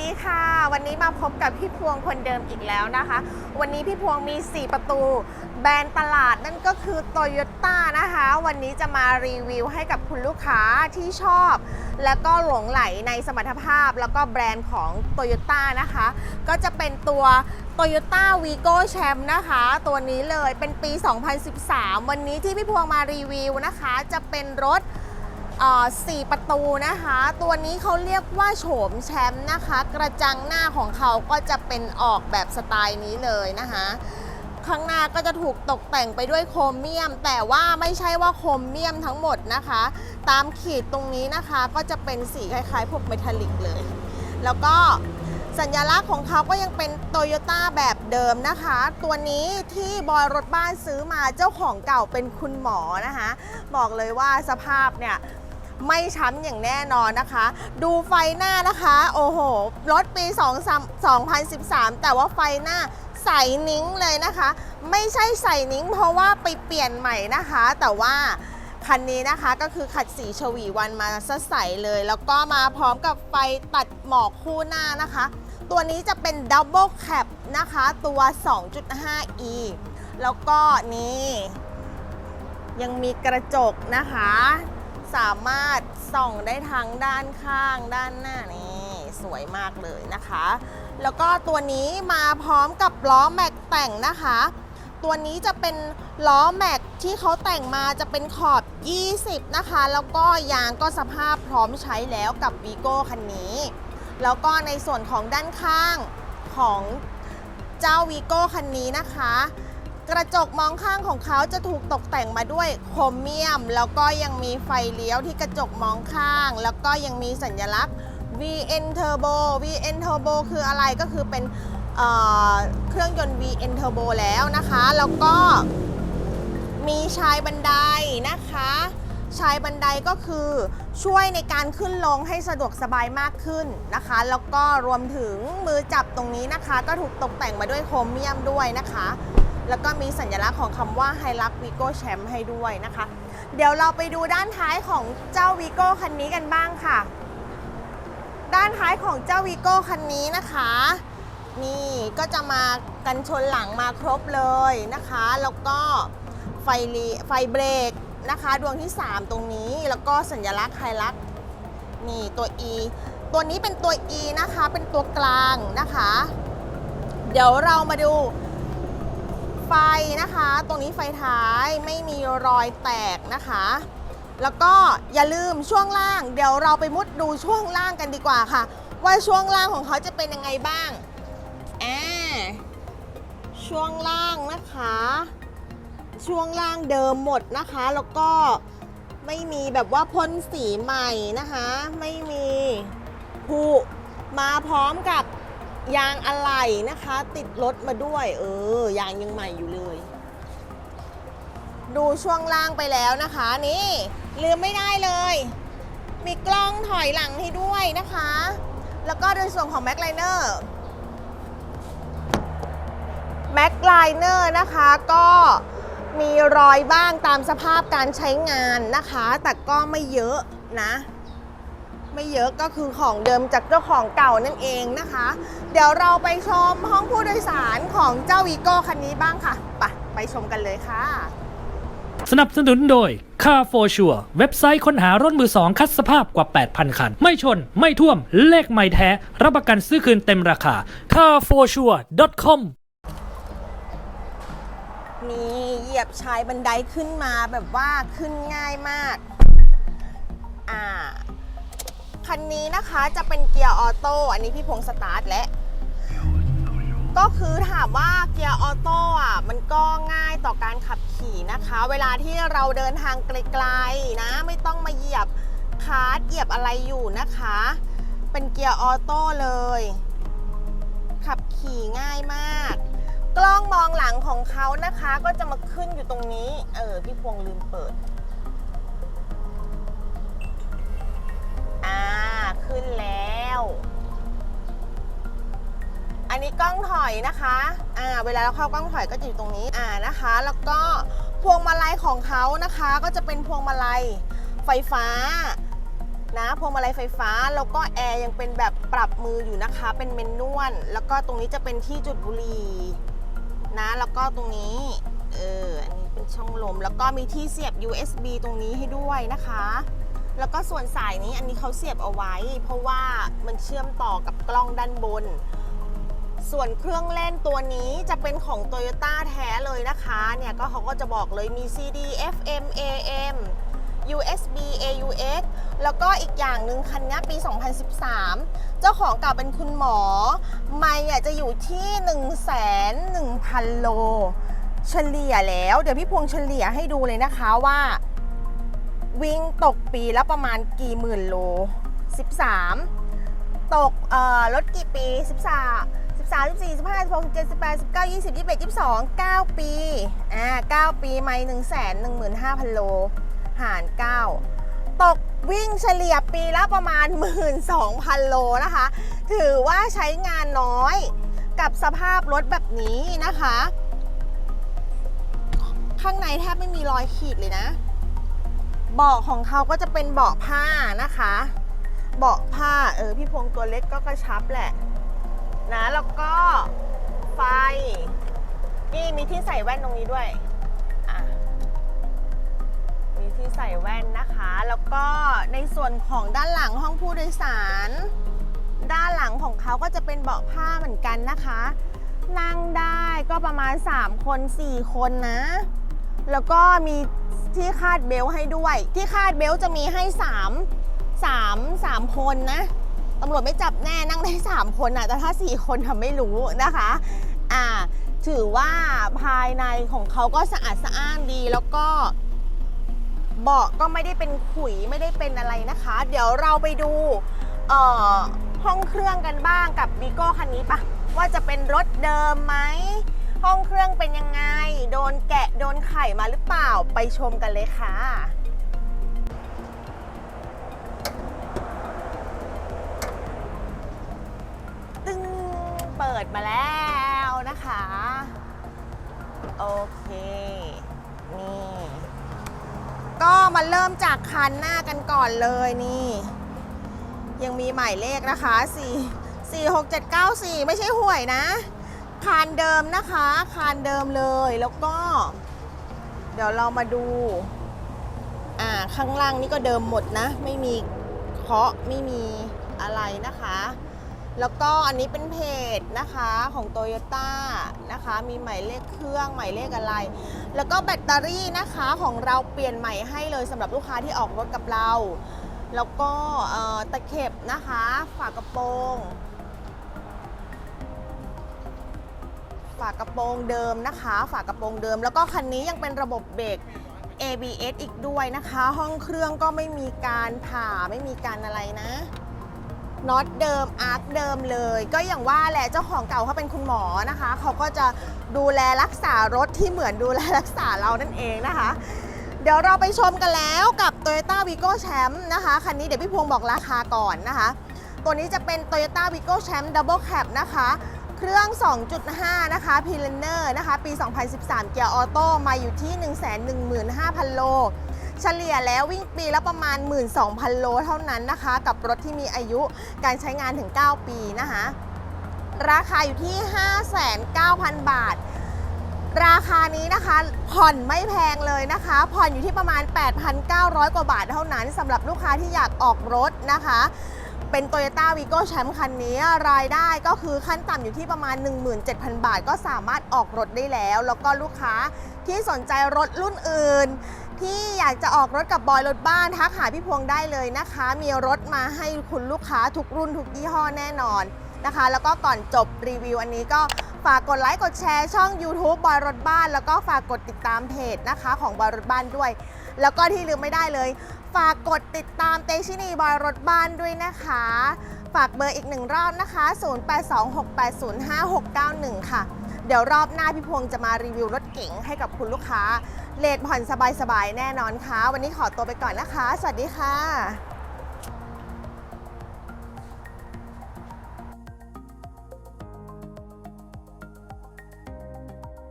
ดีค่ะ วันนี้มาพบกับพี่พวงคนเดิมอีกแล้วนะคะ วันนี้พี่พวงมี 4 ประตู แบรนด์ตลาดนั่นก็คือ t o y ยต้นะคะ วันนี้จะมารีวิวให้กับคุณลูกค้าที่ชอบ แล้วก็หลงไหลในสมรรถภาพแล้วก็แบรนด์ของ t o y ยต้นะคะ ก็จะเป็นตัว Toyota Vigo Champ นะคะ ตัวนี้เลยเป็นปี 2013 วันนี้ที่พี่พวงมารีวิวนะคะ จะเป็นรถ สี่ประตูนะคะ ตัวนี้เขาเรียกว่าโฉมแชมป์นะคะ กระจังหน้าของเขาก็จะเป็นออกแบบสไตล์นี้เลยนะคะข้างหน้าก็จะถูกตกแต่งไปด้วยโครเมียม แต่ว่าไม่ใช่ว่าโครเมียมทั้งหมดนะคะ ตามขีดตรงนี้นะคะก็จะเป็นสีคล้ายๆพวกเมทัลลิกเลย แล้วก็สัญลักษณ์ของเขาก็ยังเป็นโตโยต้าแบบเดิมนะคะ ตัวนี้ที่บอยรถบ้านซื้อมาเจ้าของเก่าเป็นคุณหมอนะคะ บอกเลยว่าสภาพเนี่ย ไม่ช้ำอย่างแน่นอนนะคะ ดูไฟหน้านะคะ โอ้โห รถปี2 2013 แต่ว่าไฟหน้าใสนิ้งเลยนะคะ ไม่ใช่ใสนิ้ง เพราะว่าไปเปลี่ยนใหม่นะคะ แต่ว่าคันนี้นะคะก็คือขัดสีชวีวันมาซะใสเลย แล้วก็มาพร้อมกับไฟตัดหมอกคู่หน้านะคะ ตัวนี้จะเป็นดับเบิลแคปนะคะ ตัว 2.5e แล้วก็นี่ ยังมีกระจกนะคะ สามารถส่องได้ทั้งด้านข้างด้านหน้านี่สวยมากเลยนะคะ แล้วก็ตัวนี้มาพร้อมกับล้อแม็กแต่งนะคะ ตัวนี้จะเป็นล้อแม็กที่เขาแต่งมาจะเป็นขอบ 20 นะคะ แล้วก็ยางก็สภาพพร้อมใช้แล้วกับวีโก้คันนี้ แล้วก็ในส่วนของด้านข้างของเจ้าวีโก้คันนี้นะคะ กระจกมองข้างของเขาจะถูกตกแต่งมาด้วยโครเมียม แล้วก็ยังมีไฟเลี้ยวที่กระจกมองข้าง แล้วก็ยังมีสัญลักษณ์ VN Turbo VN Turbo คืออะไรก็คือเป็นเเครื่องยนต์ VN Turbo แล้วนะคะ แล้วก็มีชายบันไดนะคะ ชายบันไดก็คือช่วยในการขึ้นลงให้สะดวกสบายมากขึ้นนะคะ แล้วก็รวมถึงมือจับตรงนี้นะคะ ก็ถูกตกแต่งมาด้วยโครเมียมด้วยนะคะ แล้วก็มีสัญลักษณ์ของคำว่า h i l u x Vigo Champ ให้ด้วยนะคะ เดี๋ยวเราไปดูด้านท้ายของเจ้า Vigo คันนี้กันบ้างค่ะ ด้านท้ายของเจ้า Vigo คันนี้นะคะ นี่ก็จะมากันชนหลังมาครบเลยนะคะ แล้วก็ไฟลีไฟเบรกนะคะ ดวงที่ 3 ตรงนี้แล้วก็สัญลักษณ์ไฮลักนี่ตัว E ตัวนี้เป็นตัว E นะคะ เป็นตัวกลางนะคะ เดี๋ยวเรามาดู ไฟนะคะ ตรงนี้ไฟท้ายไม่มีรอยแตกนะคะ แล้วก็อย่าลืมช่วงล่าง เดี๋ยวเราไปมุดดูช่วงล่างกันดีกว่าค่ะ ว่าช่วงล่างของเขาจะเป็นยังไงบ้างอ่าช่วงล่างนะคะ ช่วงล่างเดิมหมดนะคะ แล้วก็ไม่มีแบบว่าพ่นสีใหม่นะคะ ไม่มีผุมาพร้อมกับ ยางอะไหล่นะคะ ติดรถมาด้วย เออ ยางยังใหม่อยู่เลย ดูช่วงล่างไปแล้วนะคะ นี่ลืมไม่ได้เลย มีกล้องถอยหลังให้ด้วยนะคะ แล้วก็โดยส่วนของ Mac Liner Mac Liner นะคะก็มีรอยบ้างตามสภาพการใช้งานนะคะ แต่ก็ไม่เยอะนะ ไม่เยอะก็คือของเดิมจากเจ้าของเก่านั่นเองนะคะ เดี๋ยวเราไปชมห้องผู้โดยสารของเจ้าวีโก้คันนี้บ้างค่ะไปไปชมกันเลยค่ะ สนับสนุนโดย Car for Sure เว็บไซต์ค้นหารถมือสองคัดสภาพกว่า 8,000 คัน ไม่ชน ไม่ท่วม เลขไม่แท้ รับประกันซื้อคืนเต็มราคา carforsure.com นี่เหยียบชายบันไดขึ้นมาแบบว่าขึ้นง่ายมาก อ่า คันนี้นะคะจะเป็นเกียร์ออโต้อันนี้พี่พงษ์สตาร์ทและ ก็คือถามว่าเกียร์ออโต้อะมันก็ง่ายต่อการขับขี่นะคะ เวลาที่เราเดินทางไกลๆนะ ไม่ต้องมาเหยียบคาร์ดเหยียบอะไรอยู่นะคะ เป็นเกียร์ออโต้เลย ขับขี่ง่ายมาก กล้องมองหลังของเขานะคะ ก็จะมาขึ้นอยู่ตรงนี้ เออพี่พวงลืมเปิด ขึ้นแล้ว อันนี้กล้องถอยนะคะ อ่า เวลาเราเข้ากล้องถอยก็จะอยู่ตรงนี้ อ่านะคะ แล้วก็พวงมาลัยของเขานะคะ ก็จะเป็นพวงมาลัยไฟฟ้านะพวงมาลัยไฟฟ้าแล้วก็แอร์ยังเป็นแบบปรับมืออยู่นะคะ เป็นเมนนวลแล้วก็ตรงนี้จะเป็นที่จุดบุหรี่นะ แล้วก็ตรงนี้เอออันนี้เป็นช่องลม แล้วก็มีที่เสียบ USB ตรงนี้ให้ด้วยนะคะ แล้วก็ส่วนสายนี้อันนี้เขาเสียบเอาไว้ เพราะว่ามันเชื่อมต่อกับกล้องด้านบน ส่วนเครื่องเล่นตัวนี้จะเป็นของ Toyota แท้เลยนะคะ เนี่ยก็เขาก็จะบอกเลยมี CD FM AM USB AUX แล้วก็อีกอย่างหนึ่งคันนี้ปี 2013 เจ้าของเก่าเป็นคุณหมอ ไม่จะอยู่ที่ 1 1 0 0 0 โล เฉลี่ยแล้ว เดี๋ยวพี่พวงเฉลี่ยให้ดูเลยนะคะว่า วิ่งตกปีละประมาณกี่หมื่นโล 13 ตกเอ่อรถกี่ปี 13 13 14 15 16 17 18 19 20 21 22 9 ปีอ่า9ปีไม่1 1 5 0 0 0 โล หาร 9 ตกวิ่งเฉลี่ยปีละประมาณ 12,000 โลนะคะ ถือว่าใช้งานน้อยกับสภาพรถแบบนี้นะคะ ข้างในแทบไม่มีรอยขีดเลยนะ เบาะของเขาก็จะเป็นเบาะผ้านะคะ เบาะผ้าเออพี่พงตัวเล็กก็กระชับแหละ นะแล้วก็ไฟ นี่มีที่ใส่แว่นตรงนี้ด้วยมีที่ใส่แว่นนะคะ แล้วก็ในส่วนของด้านหลังห้องผู้โดยสาร ด้านหลังของเขาก็จะเป็นเบาะผ้าเหมือนกันนะคะ นั่งได้ก็ประมาณ 3 คน 4 คนนะ แล้วก็มีที่คาดเบลต์ให้ด้วย ที่คาดเบลต์จะมีให้3 3 3คนนะตำรวจไม่จับแน่นั่งได้ 3 คนนะแต่ถ้า 4 คนทำไม่รู้นะคะ อ่า ถือว่าภายในของเขาก็สะอาดสะอ้านดีแล้วก็เบาะก็ไม่ได้เป็นขุยไม่ได้เป็นอะไรนะคะ เดี๋ยวเราไปดูห้องเครื่องกันบ้างกับบีโก้คันนี้ปะว่าจะเป็นรถเดิมไหม ห้องเครื่องเป็นยังไง โดนแกะโดนไข่มาหรือเปล่าไปชมกันเลยค่ะตึ้งเปิดมาแล้วนะคะ โอเค นี่ ก็มาเริ่มจากคันหน้ากันก่อนเลยนี่ ยังมีหมายเลขนะคะ 4 4 6 7 9 4 ไม่ใช่หวยนะ คานเดิมนะคะ คานเดิมเลยแล้วก็ เดี๋ยวเรามาดูอ่าข้างล่างนี่ก็เดิมหมดนะ ไม่มีเคาะไม่มีอะไรนะคะ แล้วก็อันนี้เป็นเพจนะคะของ t o y ยต้นะคะ มีหมายเลขเครื่องหมายเลขอะไร แล้วก็แบตเตอรี่นะคะของเราเปลี่ยนใหม่ให้เลยสำหรับลูกค้าที่ออกรถกับเรา แล้วก็ตะเข็บนะคะ ฝากระโปรง ฝากระโปรงเดิมนะคะ ฝากระโปรงเดิม แล้วก็คันนี้ยังเป็นระบบเบรก ABS อีกด้วยนะคะ ห้องเครื่องก็ไม่มีการผ่าไม่มีการอะไรนะน็อตเดิมอาร์คเดิมเลย ก็อย่างว่าแหละเจ้าของเก่าเขาเป็นคุณหมอนะคะ เขาก็จะดูแลรักษารถที่เหมือนดูแลรักษาเรานั่นเองนะคะ เดี๋ยวเราไปชมกันแล้วกับ Toyota Vigo Champ นะคะคันนี้เดี๋ยวพี่พวงบอกราคาก่อนนะคะ ตัวนี้จะเป็น Toyota Vigo Champ Double Cab นะคะ เครื่อง 2.5 นะคะ p i l a n e r นะคะ ปี 2013 เกียร์ออโต้มาอยู่ที่ 115,000 โล เฉลี่ยแล้ววิ่งปีละประมาณ 12,000 โลเท่านั้นนะคะ กับรถที่มีอายุการใช้งานถึง 9 ปีนะคะ ราคาอยู่ที่ 59,000 บาท ราคานี้นะคะ ผ่อนไม่แพงเลยนะคะ ผ่อนอยู่ที่ประมาณ 8,900 กว่าบาทเท่านั้นสำหรับลูกค้าที่อยากออกรถนะคะ เป็น Toyota Vigo Champ คันนี้รายได้ก็คือขั้นต่ำอยู่ที่ประมาณ 17,000 บาท ก็สามารถออกรถได้แล้ว แล้วก็ลูกค้าที่สนใจรถรุ่นอื่น ที่อยากจะออกรถกับบอยรถบ้านทักหาพี่พวงได้เลยนะคะ มีรถมาให้คุณลูกค้าทุกรุ่นทุกยี่ห้อแน่นอนนะคะ แล้วก็ก่อนจบรีวิวอันนี้ก็ฝากกดไลค์กดแชร์ช่อง YouTube บอยรถบ้าน แล้วก็ฝากกดติดตามเพจนะคะ ของบอยรถบ้านด้วย แล้วก็ที่ลืมไม่ได้เลย ฝากกดติดตามเตชินีบอยรถบ้านด้วยนะคะ ฝากเบอร์อีกหนึ่งรอบนะคะ 0826805691 ค่ะ เดี๋ยวรอบหน้าพี่พวงจะมารีวิวรถเก๋งให้กับคุณลูกค้าเลทผ่อนสบายๆ แน่นอนค่ะ วันนี้ขอตัวไปก่อนนะคะ สวัสดีค่ะ